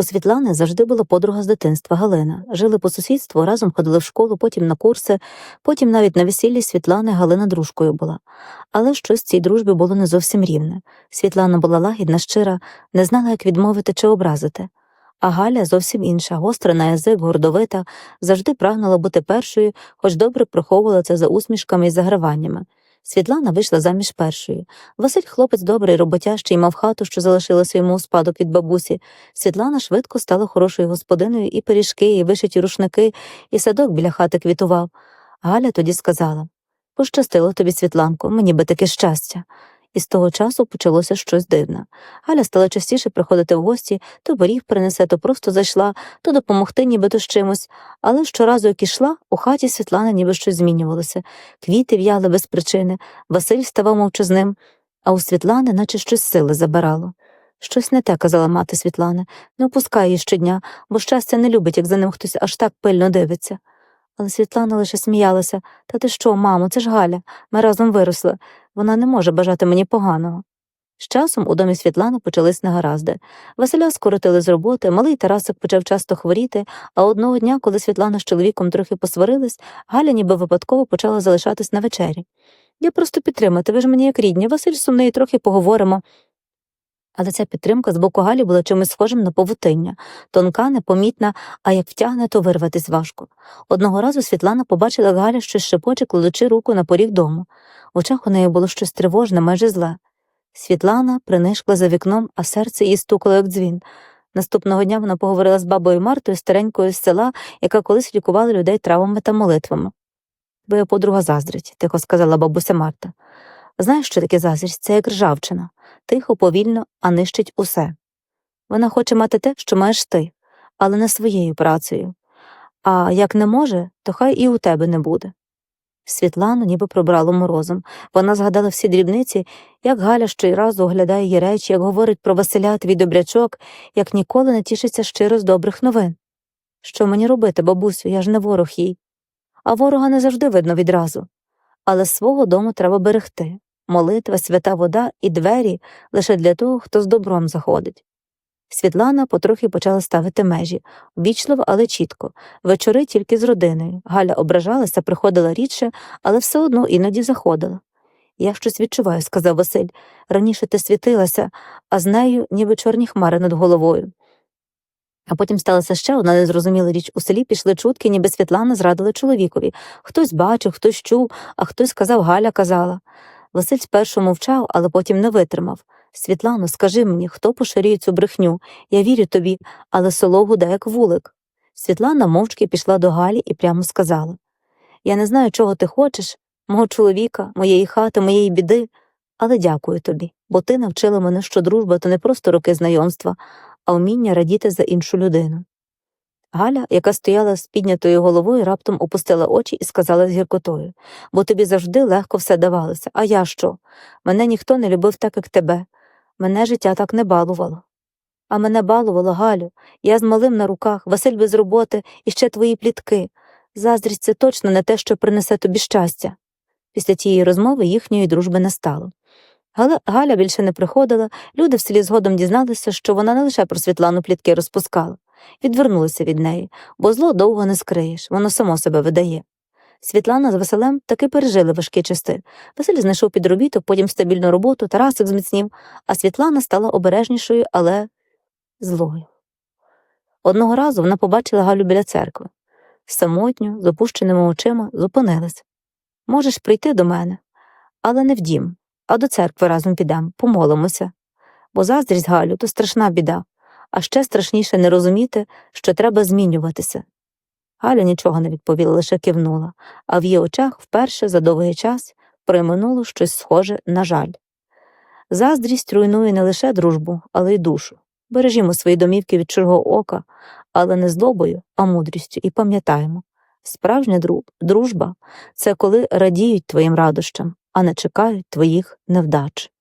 У Світлани завжди була подруга з дитинства Галина. Жили по сусідству, разом ходили в школу, потім на курси, потім навіть на весіллі Світлани Галина дружкою була. Але щось цій дружбі було не зовсім рівне. Світлана була лагідна, щира, не знала, як відмовити чи образити. А Галя зовсім інша, гостра на язик, гордовита, завжди прагнула бути першою, хоч добре приховувала це за усмішками і заграваннями. Світлана вийшла заміж першою. Василь хлопець добрий, роботящий, мав хату, що залишилася йому у спадок від бабусі. Світлана швидко стала хорошою господиною, і пиріжки, і вишиті рушники, і садок біля хати квітував. Галя тоді сказала Пощастило тобі, Світланко, мені би таке щастя. І з того часу почалося щось дивне. Галя стала частіше приходити в гості, то боріг принесе, то просто зайшла, то допомогти нібито з чимось. Але щоразу, як ішла, у хаті Світлани ніби щось змінювалося. Квіти в'яли без причини, Василь ставав мовчазним, а у Світлани наче щось сили забирало. Щось не те, казала мати Світлани, не опускай її щодня, бо щастя не любить, як за ним хтось аж так пильно дивиться. Але Світлана лише сміялася Та ти що, мамо, це ж Галя, ми разом виросли. Вона не може бажати мені поганого. З часом у домі Світлани почались негаразди. Василя скоротили з роботи, малий Тарасик почав часто хворіти, а одного дня, коли Світлана з чоловіком трохи посварились, Галя ніби випадково почала залишатись на вечері. Я просто підтримати, ви ж мені як рідні, Василь сумний, трохи поговоримо. Але ця підтримка з боку Галі була чимось схожим на повутиння, тонка, непомітна, а як втягне, то вирватись важко. Одного разу Світлана побачила, як Галя щось шепоче, кладучи руку на поріг дому. В очах у неї було щось тривожне, майже зле. Світлана принишкла за вікном, а серце її стукало, як дзвін. Наступного дня вона поговорила з бабою Мартою, старенькою з села, яка колись лікувала людей травами та молитвами. Твоя подруга заздрить, тихо сказала бабуся Марта. Знаєш, що таке заздрість? Це як ржавчина, тихо, повільно, а нищить усе. Вона хоче мати те, що маєш ти, але не своєю працею. А як не може, то хай і у тебе не буде. Світлану ніби пробрало морозом. Вона згадала всі дрібниці, як Галя щоразу оглядає її речі, як говорить про Василя твій добрячок, як ніколи не тішиться щиро з добрих новин. Що мені робити, бабусю, я ж не ворог їй. А ворога не завжди видно відразу. Але свого дому треба берегти молитва, свята вода і двері лише для того, хто з добром заходить. Світлана потрохи почала ставити межі, ввічливо, але чітко, вечори тільки з родиною. Галя ображалася, приходила рідше, але все одно іноді заходила. Я щось відчуваю, сказав Василь. Раніше ти світилася, а з нею ніби чорні хмари над головою. А потім сталася ще одна незрозуміла річ. У селі пішли чутки, ніби Світлана зрадила чоловікові. Хтось бачив, хтось чув, а хтось сказав, Галя казала. Василь спершу мовчав, але потім не витримав. Світлано, скажи мені, хто поширює цю брехню? Я вірю тобі, але село гуде, як вулик. Світлана мовчки пішла до Галі і прямо сказала Я не знаю, чого ти хочеш, мого чоловіка, моєї хати, моєї біди, але дякую тобі, бо ти навчила мене, що дружба то не просто роки знайомства, а вміння радіти за іншу людину. Галя, яка стояла з піднятою головою, раптом опустила очі і сказала з гіркотою бо тобі завжди легко все давалося. А я що? Мене ніхто не любив так, як тебе. Мене життя так не балувало. А мене балувало, Галю, я з малим на руках, Василь без роботи і ще твої плітки. Заздрість це точно не те, що принесе тобі щастя. Після тієї розмови їхньої дружби не стало. Галя, більше не приходила, люди в селі згодом дізналися, що вона не лише про Світлану плітки розпускала відвернулися від неї, бо зло довго не скриєш, воно само себе видає. Світлана з Василем таки пережили важкі часи. Василь знайшов підробіток, потім стабільну роботу, Тарасик зміцнів, а Світлана стала обережнішою, але злою. Одного разу вона побачила Галю біля церкви. Самотньо, з опущеними очима, зупинилась. Можеш прийти до мене, але не в дім, а до церкви разом підемо, помолимося. Бо заздрість Галю то страшна біда а ще страшніше не розуміти, що треба змінюватися. Галя нічого не відповіла, лише кивнула, а в її очах вперше за довгий час проминуло щось схоже на жаль. Заздрість руйнує не лише дружбу, але й душу. Бережімо свої домівки від чужого ока, але не злобою, а мудрістю, і пам'ятаємо справжня дружба це коли радіють твоїм радощам, а не чекають твоїх невдач.